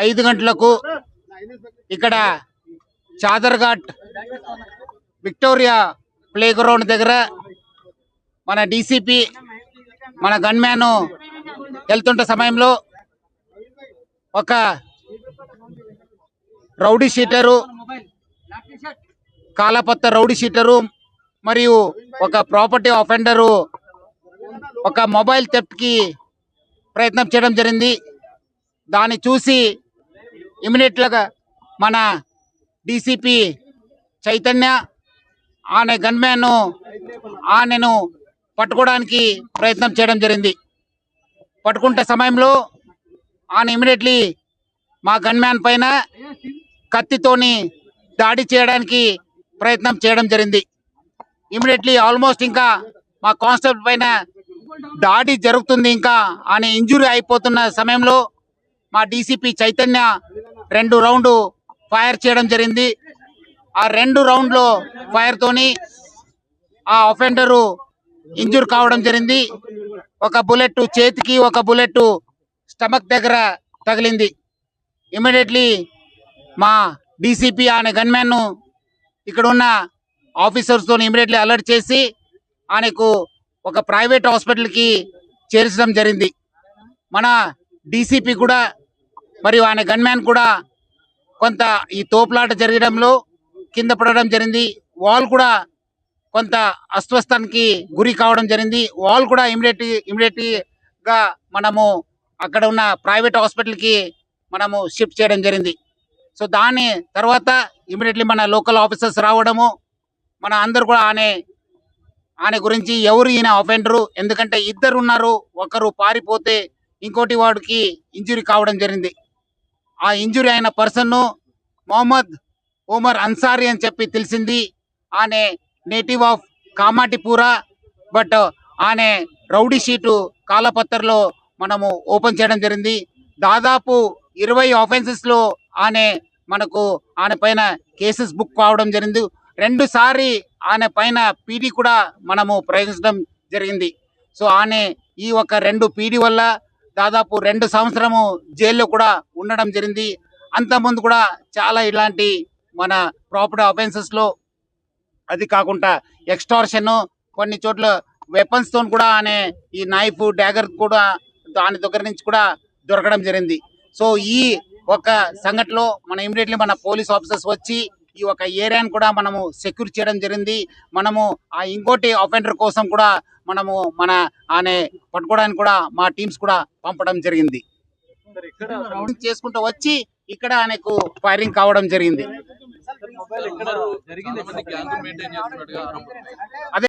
ఐదు గంటలకు ఇక్కడ చాదర్ఘాట్ విక్టోరియా ప్లే గ్రౌండ్ దగ్గర మన డీసీపీ మన గన్మ్యాన్ వెళ్తుంటే సమయంలో ఒక రౌడీ షీటరు కాలపత్త రౌడీ షీటరు మరియు ఒక ప్రాపర్టీ అఫెండరు ఒక మొబైల్ థెఫ్ట్కి ప్రయత్నం చేయడం జరిగింది. దాన్ని చూసి ఇమీడియట్గా మన డీసీపీ చైతన్య ఆమె గన్మ్యాన్ ఆమెను పట్టుకోవడానికి ప్రయత్నం చేయడం జరిగింది. పట్టుకుంటే సమయంలో ఆమె ఇమీడియట్లీ మా గన్మ్యాన్ పైన కత్తితోని దాడి చేయడానికి ప్రయత్నం చేయడం జరిగింది. ఇమీడియట్లీ ఆల్మోస్ట్ ఇంకా మా కానిస్టేబుల్ పైన దాడి జరుగుతుంది. ఇంకా ఆయన ఇంజురీ అయిపోతున్న సమయంలో మా డీసీపీ చైతన్య రెండు రౌండ్ ఫైర్ చేయడం జరిగింది. ఆ రెండు రౌండ్లో ఫైర్ తోని ఆ అఫెండరు ఇంజూర్ కావడం జరిగింది. ఒక బుల్లెట్ చేతికి ఒక బుల్లెట్ స్టమక్ దగ్గర తగిలింది. ఇమీడియట్లీ మా డీసీపీ ఆయన గన్మ్యాన్ ఇక్కడ ఉన్న ఆఫీసర్స్తో ఇమీడియట్లీ అలర్ట్ చేసి ఆయనకు ఒక ప్రైవేట్ హాస్పిటల్కి చేర్చడం జరిగింది. మన డీసీపీ కూడా మరియు ఆయన గన్మ్యాన్ కూడా కొంత ఈ తోపులాట జరగడంలో కింద పడడం జరిగింది. వాల్ కూడా కొంత అస్వస్థానికి గురి కావడం జరిగింది. వాల్ కూడా ఇమీడియట్ ఇమీడియట్గా మనము అక్కడ ఉన్న ప్రైవేట్ హాస్పిటల్కి మనము షిఫ్ట్ చేయడం జరిగింది. సో దాని తర్వాత ఇమీడియట్లీ మన లోకల్ ఆఫీసర్స్ రావడము మన అందరు కూడా ఆనే ఆయన గురించి ఎవరు ఈయన అఫెండరు ఎందుకంటే ఇద్దరు ఉన్నారు ఒకరు పారిపోతే ఇంకోటి వాడికి ఇంజురీ కావడం జరిగింది. ఆ ఇంజురీ అయిన పర్సన్ మొహమ్మద్ ఉమర్ అన్సారీ అని చెప్పి తెలిసింది. ఆయన నేటివ్ ఆఫ్ కామాటిపూరా బట్ ఆయన రౌడీ షీటు కాలపత్రలో మనము ఓపెన్ చేయడం జరిగింది. దాదాపు ఇరవై ఆఫెన్సెస్లో ఆయన మనకు ఆయన పైన కేసెస్ బుక్ కావడం జరిగింది. రెండుసారి ఆయన పైన పీడీ కూడా మనము ప్రయోగించడం జరిగింది. సో ఆయన ఈ ఒక రెండు పీడీ వల్ల దాదాపు రెండు సంవత్సరము జైల్లో కూడా ఉండడం జరిగింది. అంతకుముందు కూడా చాలా ఇలాంటి మన ప్రాపర్టీ అఫెన్సెస్లో అది కాకుండా ఎక్స్టార్షన్ కొన్ని చోట్ల వెపన్స్తో కూడా అనే ఈ నైఫ్ డ్యాగర్ కూడా దాని దగ్గర నుంచి కూడా దొరకడం జరిగింది. సో ఈ ఒక సంఘటనలో మన ఇమీడియట్లీ మన పోలీస్ ఆఫీసర్స్ వచ్చి ఈ ఒక ఏరియాను కూడా మనము సెక్యూర్ చేయడం జరిగింది. మనము ఆ ఇంకోటి అఫెండర్ కోసం కూడా మనము మన ఆయన పట్టుకోవడానికి కూడా మా టీమ్స్ కూడా పంపడం జరిగింది. రౌండ్ చేసుకుంటూ వచ్చి ఇక్కడ ఆయనకు ఫైరింగ్ కావడం జరిగింది. మొబైల్ ఎక్కడ జరిగింది అదే